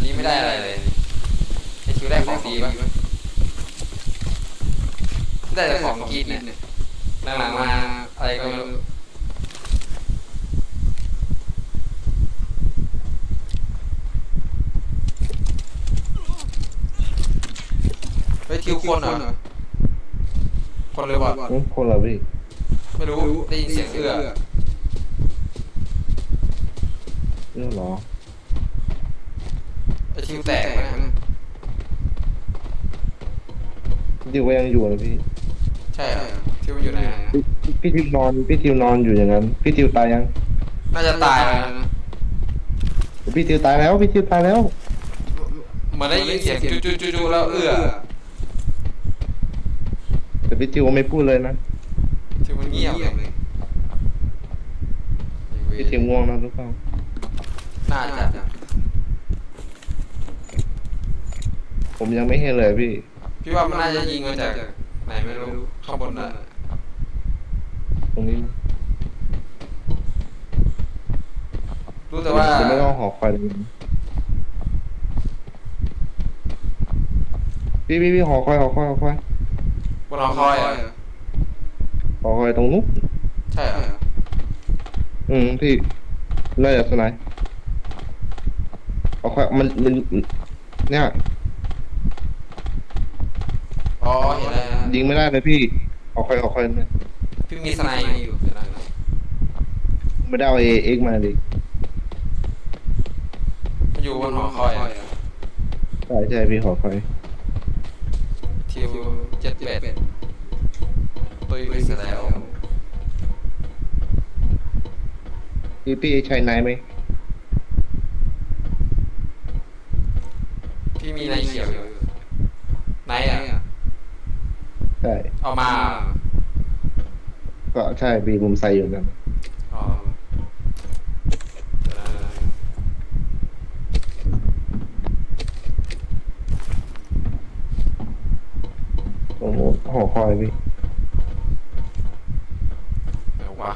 นนี้ไม่ได้อะไรเลยไอคิวได้ของดีปะได้แต่ของกินเนี่ยหลังๆมาอะไรก็ไม่รู้เฮ้ยทิวคนเหรอ คนเลยว่ะอืมคนละพี่ ไม่รู้ ได้ยินเสียงเอื้อเรื่องหรอ ไอทิวแตกมาเนี่ยดิวก็ยังอยู่นะพี่ใช่เหรอทิวมันอยู่ไหนอะพี่พี่ทิวนอนพี่ทิวนอนอยู่อย่างนั้น พี่ทิวตายยังน่าจะตายแล้วนะพี่ทิวตายแล้วพี่ทิวตายแล้วเหมือนได้ยินเสียงจูจูจูจูแล้วเอื้อแต่พี่ทิวก็ไม่พูดเลยนะทิวมันเงียบเลยพี่ทิวง่วงนะทุกคนน่าจะ ผมยังไม่เห็นเลยพี่ พี่ว่ามันน่าจะยิงมาจากไหนไม่รู้ข้างบนน่ะตรงนี้รู้แต่ว่าจะไม่ต้องหอคอยเลยพี่พี่พี่หอคอยหอคอยหอคอยบนหอคอยอะหอคอยตรงนู้นใช่เหรออืมพี่น่าจะสไนป์หอคอยมันมันเนี่ย อ๋อเห็นแล้วยิงไม่ได้เลยพี่หอคอยหอคอยเนี่ยพี่มีสไนด์อยู่เดี๋ยวนะไม่ได้เอาเอเอ็กมาดิมันอยู่บนหอคอยอะใช่ใช่พี่หอคอยทิวเจ็ดเป็ดตุยไปเสร็จแล้วพี่พี่ใช้ไนท์ไหมพี่มีในเขียวอยู่ไหนอะ ใช่เอามาก็ใช่พี่ผมใส่อยู่นั่นอ๋อเดี๋ยวนะโอ้โหหอคอยพี่เดี๋ยววะ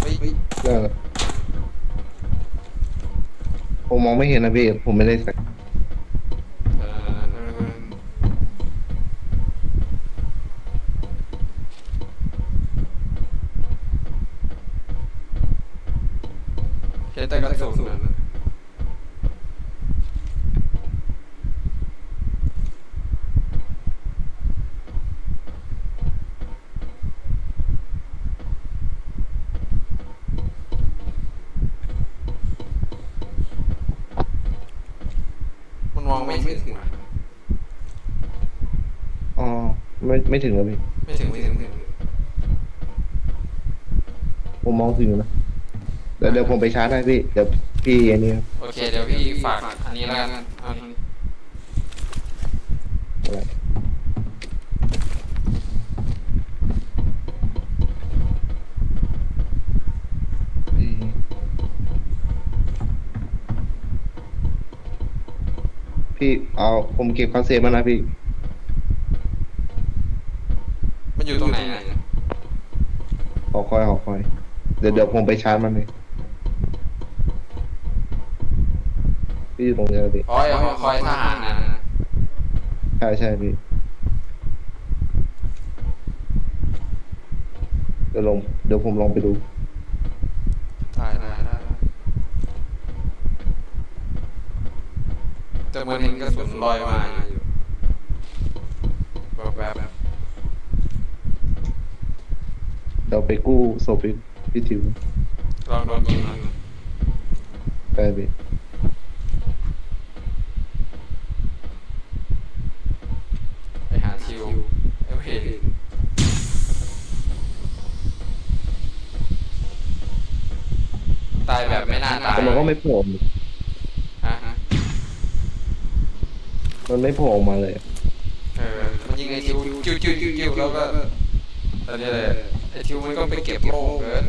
เฮ้ยนั่นแหละผมมองไม่เห็นนะพี่ผมไม่ได้ใส่ ไม่ไม่ถึงแล้วพี่ ไม่ถึงไม่ถึงไม่ถึงผมมองถึงนะเดี๋ยวเดี๋ยวผมไปชาร์จให้พี่ เดี๋ยวพี่อันนี้โอเคเดี๋ยวพี่ฝากอันนี้แล้วกันเอาอันนี้อะไรพี่พี่เอาผมเก็บคอนเซปต์มานะพี่ มันอยู่ตรงไหนอะหอคอยหอคอย เดี๋ยวเดี๋ยวผมไปชาร์จมันเลยพี่อยู่ตรงนี้แล้วพี่อ๋อไอ้หอคอยทหารนะใช่ใช่พี่เดี๋ยวลงเดี๋ยวผมลองไปดู ได้ได้ได้แต่เหมันเห็นกระสุนลอยมาอยู่แบบแบบ เดี๋ยว ไปกู้ศพพี่พี่ทิวลองโดนยิงมาไปพี่ไปหาทิวเอฟเห็นตายแบบไม่น่าตายแต่มันก็ไม่โผล่ฮะมันไม่โผล่มาเลย เออ มันยิงไอ้ทิวจิ้วจิ้วจิ้วจิ้วแล้วก็ตอนนี้เลย ไอ้ทิวมันก็ไปเก็บโล่เกิน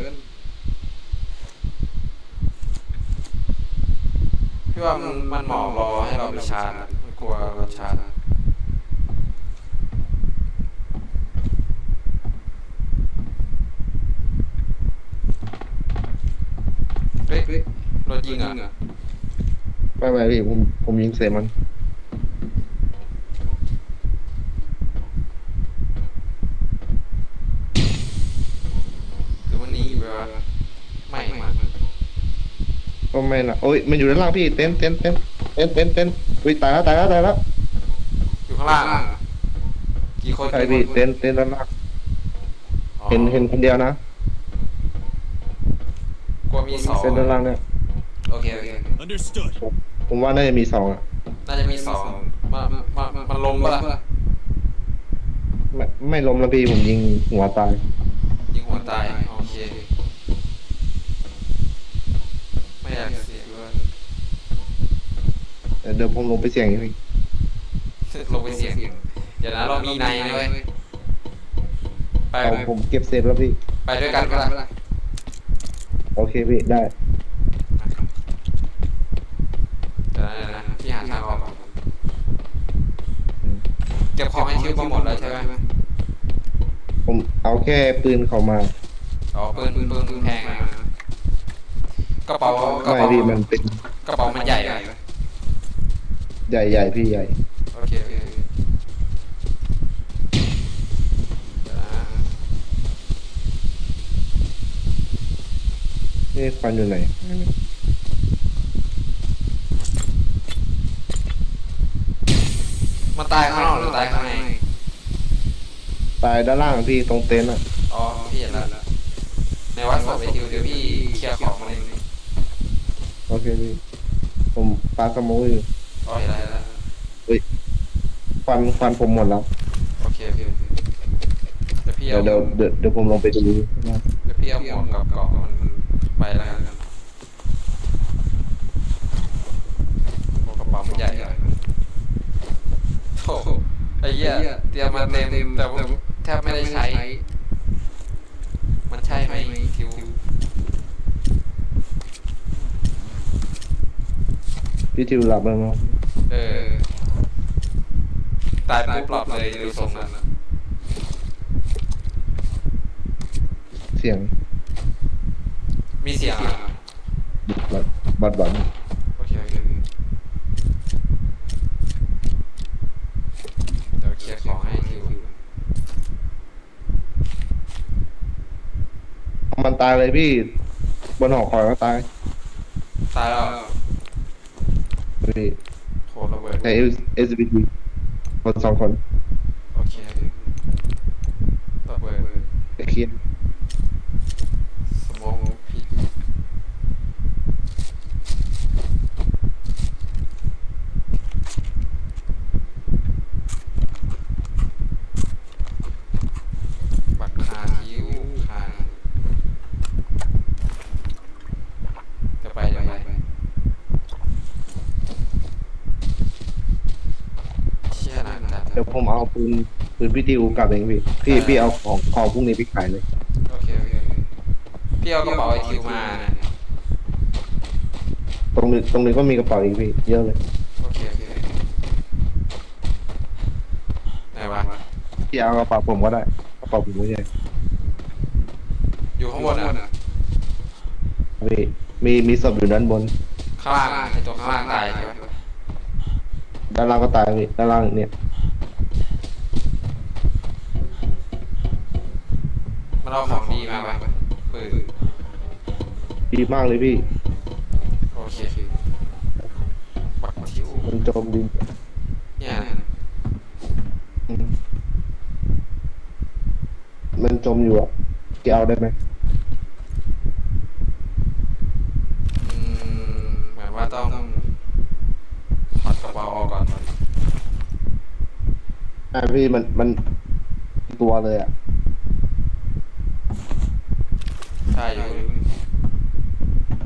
พี่ว่ามันมันหมอบรอให้เราไปชาร์จอะมันกลัวเราชาร์จเฮ้ยรถยิงเหรอะไปไม่ไม่พี่ผมผมยิงเสร็จมันหนีไปวะไม่มา ก็ ไม่นะโอ้ยมันอยู่ด้านล่างพี่เต้นเต้นเต้นเต้นเต้นเต้นอุ้ยตายแล้วตายแล้วตายแล้วอยู่ข้างล่างอะกี่คนใช่กี่พี่คนเต้นเต้นด้านล่างอ๋อเห็นเห็นคนเดียวนะกลัวมีสองเต้นด้านล่างเนี่ยโอเคโอเค Understood. ผมว่าน่าจะมีสองอะน่าจะมีสองมามามามันลงปะล่ะไม่ไม่ล้มแล้วพี่ผมยิงหัวตายยิงหัวตายโอเคไม่อยากเสียด้วย เดี๋ยวเดี๋ยวผมลงไปเสี่ยงอีกพี่ลงไปเสียงเดี๋ยวนะเรามีในนะเว้ยไปเอาผมเก็บเซฟแล้วพี่ ไปด้วยกันก็ได้โอเคพี่ได้เดี๋ยวนะเดี๋ยวนะพี่หาทางออกก่อนอืมเก็บของให้คิวมาหมดแล้วใช่ไหมผมเอาแค่ปืนเขามาอ๋อปืนปืนปืนแพงนะกระเป๋ากระไม่เป๋าพี่มันเป็นกระเป๋ามันใหญ่ไหม ใหญ่ใหญ่พี่ใหญ่โอเคโอเคเดี๋ยวนะนี่ควันอยู่ไหน มันตายข้างนอกหรือตายข้างใน ตายด้านล่างอะพี่ตรงเต็นท์อะ อ๋อพี่เห็นแล้วในวัดสอบไปทิวเดี๋ยวพี่เคลียร์ของมาเลย โอเคพี่ ผมปาสโมกอยู่ อ๋อเห็นแล้วเห็นแล้วควันควันผมหมดแล้ว โอเคโอเคโอเคเดี๋ยวพี่เดี๋ยเอาวเดี๋ยวเดี๋ยวเดี๋ยวผมลงไปดูเดี๋ยวพี่เอาหมวกกับเกราะมันไปแล้วกันหมวกกระเป๋ามันใหญ่อะโถ่ไอ้เหี้ยเตรียมมาเต็มแต่ว่าแทบไม่ได้ใช้ มันใช่ไหมทิวพี่ทิวหลับแล้วเนาะ เออ ตายปุ๊บหลับเลยดูทรงนั้นนะเสียงมีเสียงอะบัดบัดบัดโอเคโอเคโอเคเดี๋ยวเคลียร์ของให้ทิวมันตายเลยพี่ บนหอคอยก็ตาย ตายแล้ว พี่ โหระเบิดในเอเอสบีคนสองคน โอเคระเบิด ไอ้เคียน สมองผิดบัตรคาคิ้วคาจะไปจะไปเชี่ยหนักจัด เดี๋ยว ผมเอาปืนปืนพี่ทิวกลับเองพี่พี่พี่เอาของของพวกนี้ไปขายเลยโอเคโอเคโอเคพี่เอากระเป๋าไอทิวมานะตรงนี้ตรงนี้ก็มีกระเป๋าอีกพี่เยอะเลยโอเคโอเคไหนวะพี่เอากระเป๋าผมก็ได้กระเป๋าผมไม่ใช่อยู่ข้างบนอะพี่มีมีศพอยู่ด้านบนข้างล่างอะไอตัวข้างล่างตายใช่ไหมด้านล่างก็ตายพี่ด้านล่างเนี่ย มันเอาของดีมาปะปืนดีมากเลยพี่ โอเคบักทิวมันโจมดินเนี่ยอืมมันจมอยู่อะพี่เอาได้ไหมอืมเหมือนว่าต้องถอดกระเป๋าออกก่อน อ่าพี่มันมันตัวเลยอะ ใช่อยู่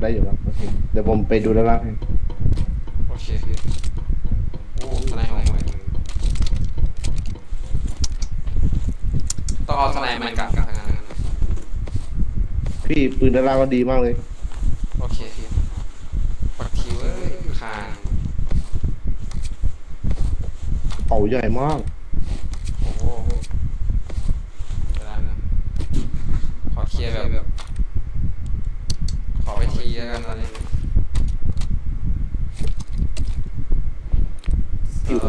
ได้อยู่แล้วโอเคเดี๋ยวผมไปดูด้านล่างให้โอเคโอ้สไนด์ของมึงต้องเอาสไนด์มันกลับทางนั้นนะพี่ปืนด้านล่างก็ดีมากเลย โอเคบักทิวเอ้ยคางเป่าใหญ่มาก โอ้โหเดี๋ยวนะขอเคลียร์แบบ ขอไปทีแล้วกันตอนนี้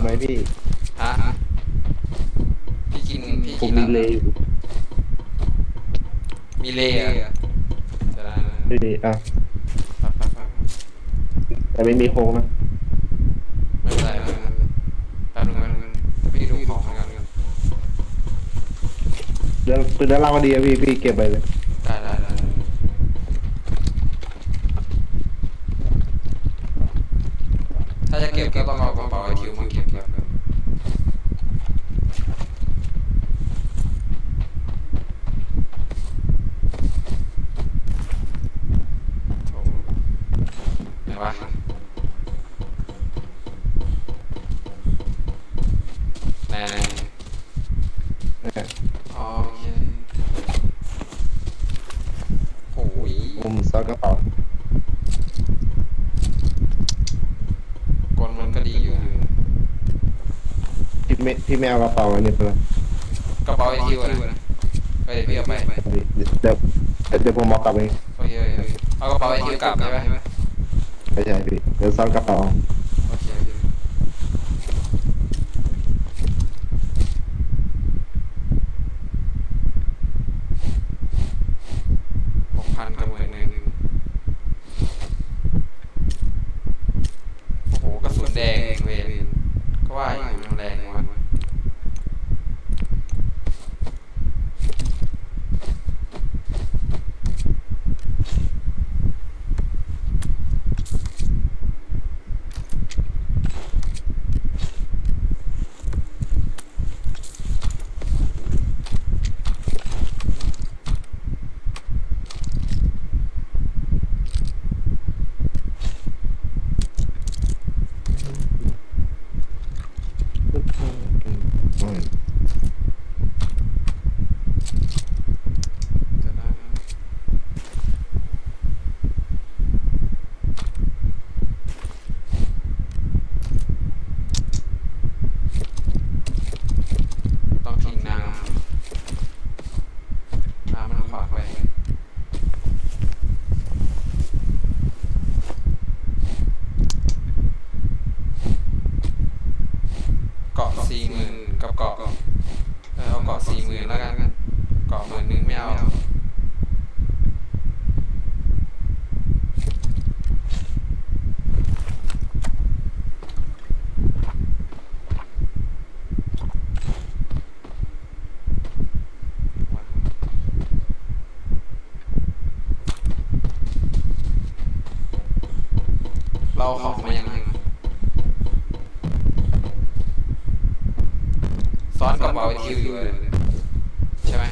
ไหมพี่ ฮะพี่กินพี่ ผมกินมีเลย์อยู่มีเลย์เหรอจะได้นะพี่อะไปไปไปแต่ไม่มีโค้งนะไม่เป็นไรไม่เป็นไรแป๊บนึงแป๊บนึงพี่ดูของกันกันเรื่องปืนด้านล่างก็ดีอะพี่พี่เก็บไปเลย ได้ได้ได้ได้ถ้าจะเก็บก็ต้องเอากระเป๋าไอทิวมาเก็บแบบโถ่ไหนวะไหนไหน เนี่ย อ๋อโอเคโอ้ย ผมซักกระเป๋าก ลมันก็ดีอยู่ พี่ไม่พี่ไม่เอากระเป๋าอันนี้ไปเลยกระเป๋าไอทิวนะไปเดี๋ยวพี่เอาไปเดี๋ยวเดี๋ยวเดี๋ยวผมเอากลับเองโอเคโอเคโอเคเอากระเป๋าไอทิวกลับใช่ไหมไม่ใช่พี่เดี๋ยวซักกระเป๋า โอเคโอเคหกพันกับหมื่นหนึ่งโอ้โหกระสุนแดงเวนก็ว่าอยู่มันแรงวะ อืม เดี๋ยวนะต้องทิ้งน้ำน้ำมันขวางไว้เกาะสี่หมื่นกับเกาะเออเอาเกาะสี่หมื่นแล้วกันเกาะหมื่นหนึงไม่เอา เราอาของมายังไงซ้อนกระเป๋าไอคิวอยู่เลยใช่ไหม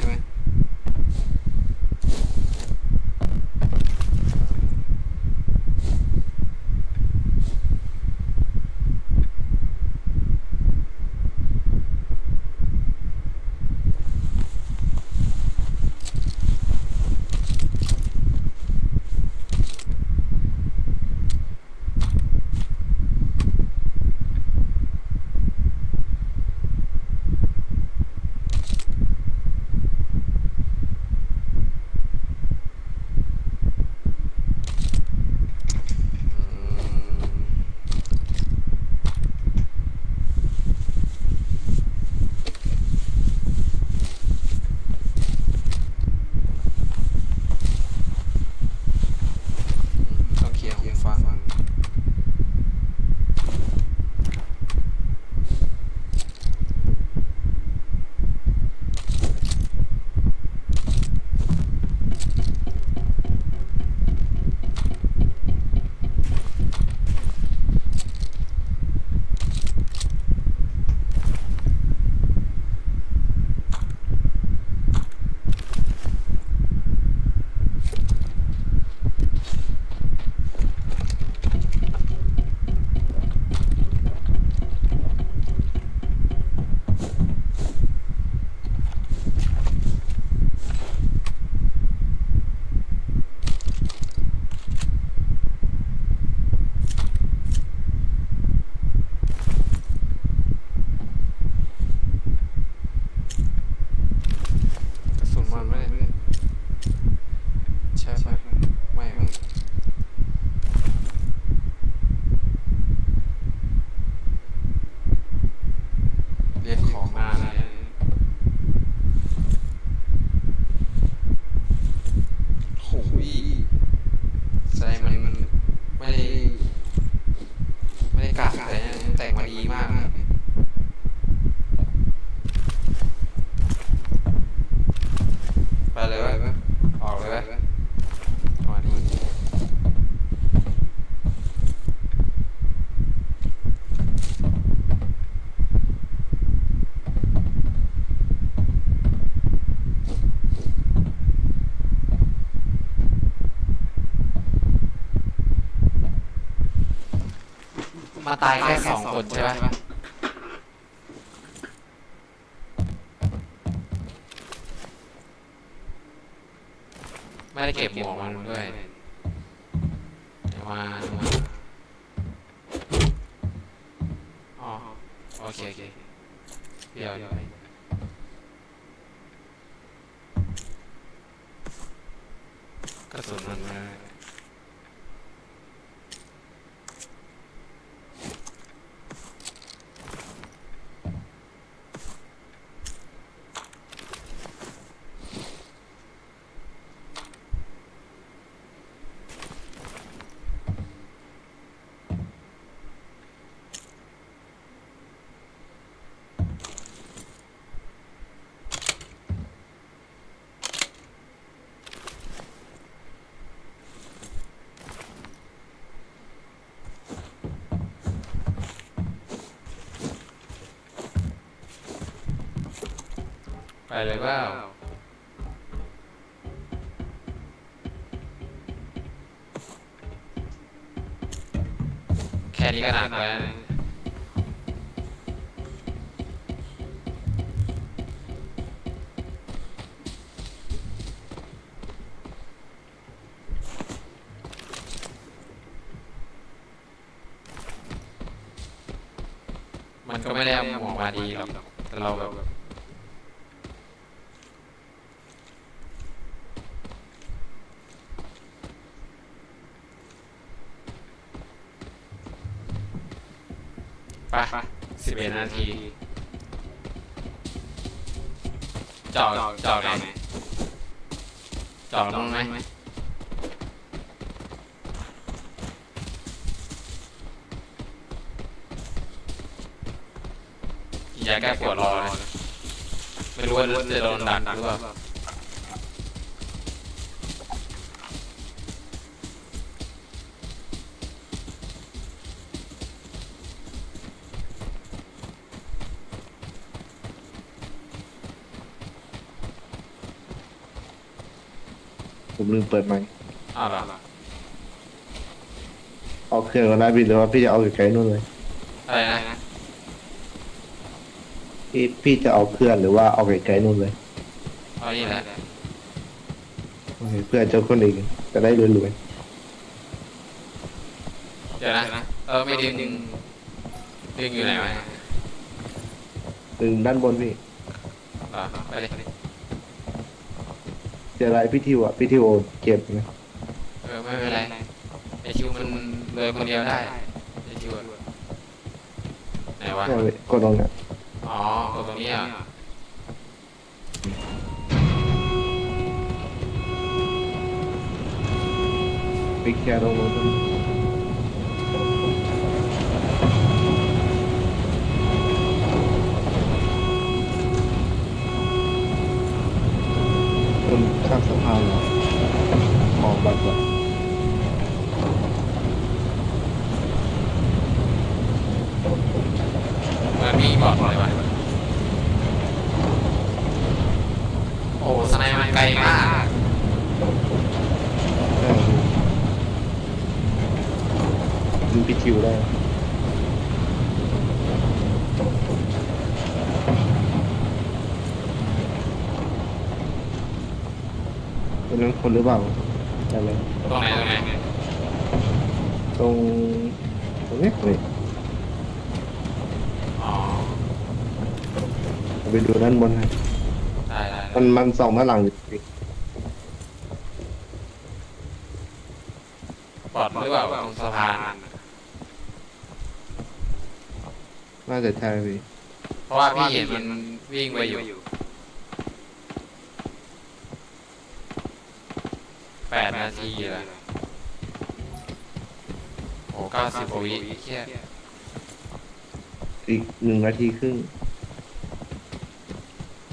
ตายแค่สองคนใช่ไหมไม่ได้เก็บหมวกมันด้วยเดี๋ยวมาเดี๋ยวมาอ๋อโอเคโอเคเดี๋ยวเดี๋ยวกระสุนมันมา ไปเลยเปล่าแค่นี้ก็หนักแล้วมันก็ไม่ได้เอาหมวกมาดีหรอกแต่เราแบบ ไป สิบเอ็ดนาทีจอดจอดไหนจอดตรงไหนกินยาแก้ปวดรอเลยไม่รู้ว่าจะโดนดักหรือเปล่า ผมลืมเปิดไมค์อ้าวเหรอเอาเครื่องก็ได้พี่หรือว่าพี่จะเอาไกลๆนู่นเลยอะไรนะพี่พี่จะเอาเครื่องหรือว่าเอาไกลๆนู่นเลยเอานี่แหละโอเคเพื่อเจ้าคนอื่นจะได้รวยเดี๋ยวนะเออไม่ดึงดึงดึงอยู่ไหนวะๆดึงด้านบนพี่ เหรอไปเลย เจออะไรพี่ทิวอะพี่ทิวเก็บไหมเออไม่เป็นไรไอคิวมันเลยคนเดียวได้ไอคิวอะไหนวะเนี่ยพี่กดลงเนี่ยอ๋อตรงนี้อะพี่แค่ลงลงตรง ข้ามสะพานเหรอมองบัตรก่อนมันมีบอดเลยวะโอ้สไนมันไกลมากใช่พี่ดึงพี่ทิวได้เป็ นนั้นคนหรือเปล่าใช่ไหมตรงไหนตรงไหนตรงตรงนี้นี่อ๋อเอาไปดูด้านบนให้ได้ได้มันมันส่องมาหลังอยู่พี่บอดหรือเปล่าตรงสะพานน่าจะใช่พี่เพราะว่าพี่เห็นมันวิ่งไปอยู่ แปดนาทีแล้วโอ้เก้าสิบกว่าวิเฮียอีกหนึ่งนาทีครึ่ง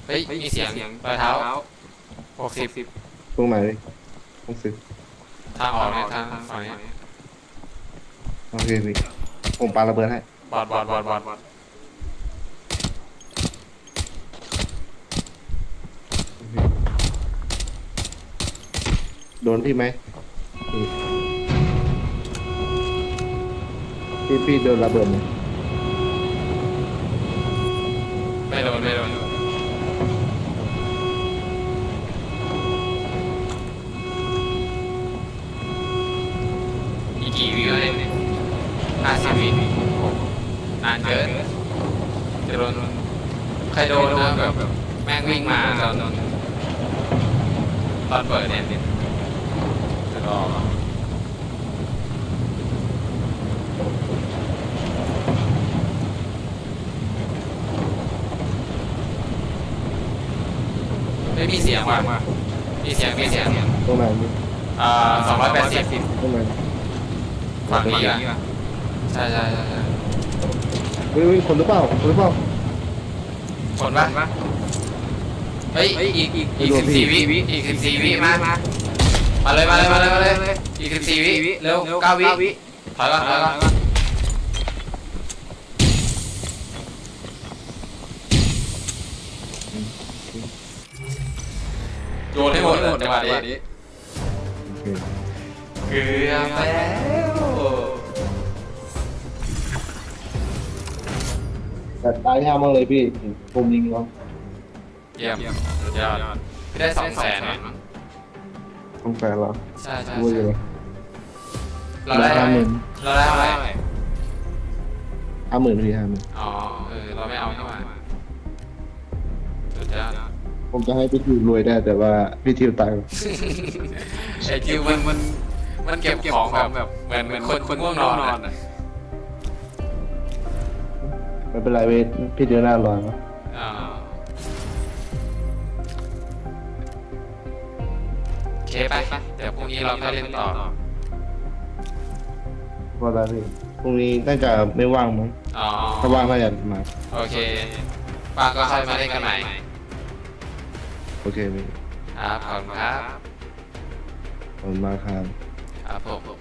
เฮ้ย มีเสียงปลายเท้าหกสิบตรงไหนต้องสิทางออกเนี่ยทางฝั่งนี้โอเคพี่ผมปาระเบิดให้บอดบอดบอดบอด โดนพี่ไหมพี่พี่โดนระเบิดไหมไม่โดนไม่โดนอีกกี่วิวเนี่ยห้าสิบวิโอ้นานเกินจะโดนใครโดนนะแบบแม่งวิ่งมาตอนตอนเปิดเนี่ย จะรอไม่มีเสียงว่ะมีเสียงมีเสียงตรงไหนพี่อ่าสองร้อยแปดสิบตรงไหนฝั่งนี้อะใช่ใช่ใช่ใช่เฮ้ยเฮ้ยคนหรือเปล่าคนหรือเปล่าคนปะเฮ้ยอีกอีกอีกสิบสี่วิอีกสิบสี่วิมา มามาเลยมาเลยมาเลยมาเลยอีกสิบสี่วิเร็วเก้าวิถอยก่อนถอยก่อนโยนให้หมดเลยจังหวะนี้โอเคเกือบแล้วแต่ตายยากมากเลยพี่ผมยิงเขาเยี่ยมสุดยอดพี่ได้สองแสนมั้ง ต้องแฟนเหรอใช่ใช่ดูอยู่ใช่เลยเราได้ห้าหมื่นเราได้เท่าไหร่ห้าหมื่นพี่ห้าหมื่นอ๋อเออเราไม่เอานี่หว่าสุดยอดผมจะให้พี่ทิวรวยได้แต่ว่าพี่ทิวตายไอคิวมันมันมันเก็บของแบบแบบเหมือนเหมือนคนคนง่วงนอนอะ ไม่เป็นไรเว้ยพี่เดือนหน้ารอยมั้ย นี้เราค่อยเล่นต่อพอได้พี่พรุ่งนี้น่าจะไม่ว่างมั้งอ๋อ ถ้าว่างน่าจะมา โอเคว่างก็ค่อยมาเล่นกันใหม่ โอเคพี่ครับ ขอบคุณครับ ขอบคุณมากครับ ครับผม